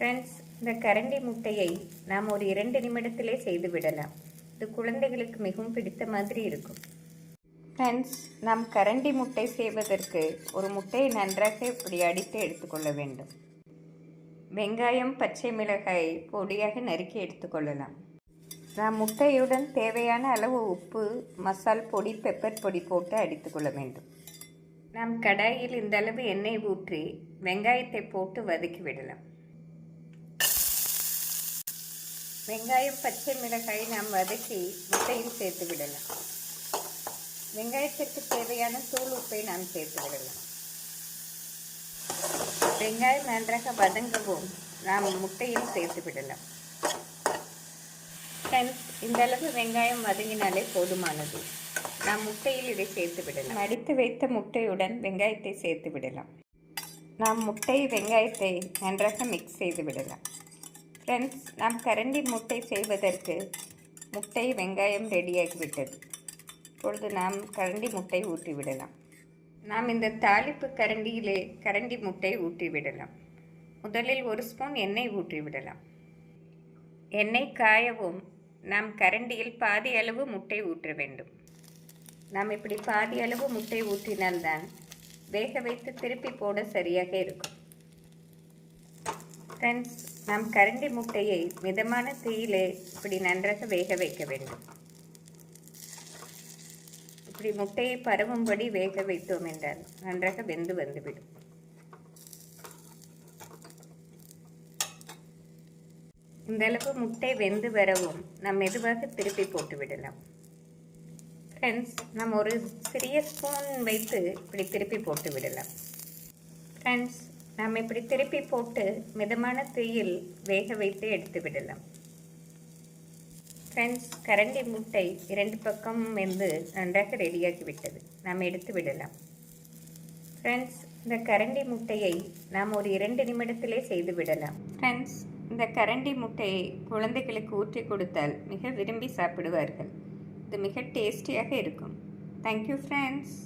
Friends இந்த கரண்டி முட்டையை நாம் ஒரு இரண்டு நிமிடத்திலே செய்து விடலாம். இது குழந்தைகளுக்கு மிகவும் பிடித்த மாதிரி இருக்கும். ஃப்ரெண்ட்ஸ் நாம் கரண்டி முட்டை செய்வதற்கு ஒரு முட்டையை நன்றாக இப்படி அடித்து எடுத்துக்கொள்ள வேண்டும். வெங்காயம் பச்சை மிளகாய் பொடியாக நறுக்கி எடுத்துக்கொள்ளலாம் நாம் முட்டையுடன் தேவையான அளவு உப்பு மசால் பொடி பெப்பர் பொடி போட்டு அடித்துக்கொள்ள வேண்டும். நாம் கடாயில் இந்த அளவு எண்ணெய் ஊற்றி வெங்காயத்தை போட்டு வதக்கி விடலாம். வெங்காயம் பச்சை மிளகாய் நாம் வதக்கி முட்டையில் சேர்த்து விடலாம். வெங்காயத்திற்கு தேவையான தூள் உப்பை நாம் சேர்த்து விடலாம். வெங்காயம் நன்றாக வதங்கவும் நாம் முட்டையில் சேர்த்து விடலாம். ஃப்ரெண்ட்ஸ் இந்த அளவு வெங்காயம் வதங்கினாலே போதுமானது. நாம் முட்டையில் இதை சேர்த்து விடலாம். அடித்து வைத்த முட்டையுடன் வெங்காயத்தை சேர்த்து விடலாம். நாம் முட்டை வெங்காயத்தை நன்றாக மிக்ஸ் செய்து விடலாம். ஃப்ரெண்ட்ஸ் நாம் கரண்டி முட்டை செய்வதற்கு முட்டை வெங்காயம் ரெடியாகிவிட்டது இப்பொழுது நாம் கரண்டி முட்டை ஊற்றி விடலாம் நாம் இந்த தாளிப்பு கரண்டியிலே கரண்டி முட்டை ஊற்றி விடலாம் முதலில் ஒரு ஸ்பூன் எண்ணெய் ஊற்றி விடலாம் எண்ணெய் காயவும் நாம் கரண்டியில் பாதி அளவு முட்டை ஊற்ற வேண்டும். நாம் இப்படி பாதி அளவு முட்டை ஊற்றினால்தான் வேக வைத்து திருப்பி போட சரியாக இருக்கும். ஃப்ரெண்ட்ஸ் நாம் கரண்டி முட்டையை மிதமான தீயிலே இப்படி நன்றாக வேக வைக்க வேண்டும். இப்படி முட்டையை பரவும்படி வேக வைத்தோம் என்றால் நன்றாக வெந்து வந்துவிடும். இந்த அளவு முட்டை வெந்து வரவும் நாம் மெதுவாக திருப்பி போட்டு விடலாம். ஃப்ரெண்ட்ஸ் நம்ம ஒரு சிறிய ஸ்பூன் வைத்து இப்படி திருப்பி போட்டு விடலாம். ஃப்ரெண்ட்ஸ் நாம் இப்படி திருப்பி போட்டு மிதமான தீயில் வேக வைத்து எடுத்து விடலாம். ஃப்ரெண்ட்ஸ் கரண்டி முட்டை இரண்டு பக்கம் வெந்து நன்றாக ரெடியாகிவிட்டது நாம் எடுத்து விடலாம். ஃப்ரெண்ட்ஸ் இந்த கரண்டி முட்டையை நாம் ஒரு இரண்டு நிமிடத்திலே செய்து விடலாம். ஃப்ரெண்ட்ஸ் இந்த கரண்டி முட்டையை குழந்தைகளுக்கு ஊற்றி கொடுத்தால் மிக விரும்பி சாப்பிடுவார்கள். இது மிக டேஸ்டியாக இருக்கும். Thank you friends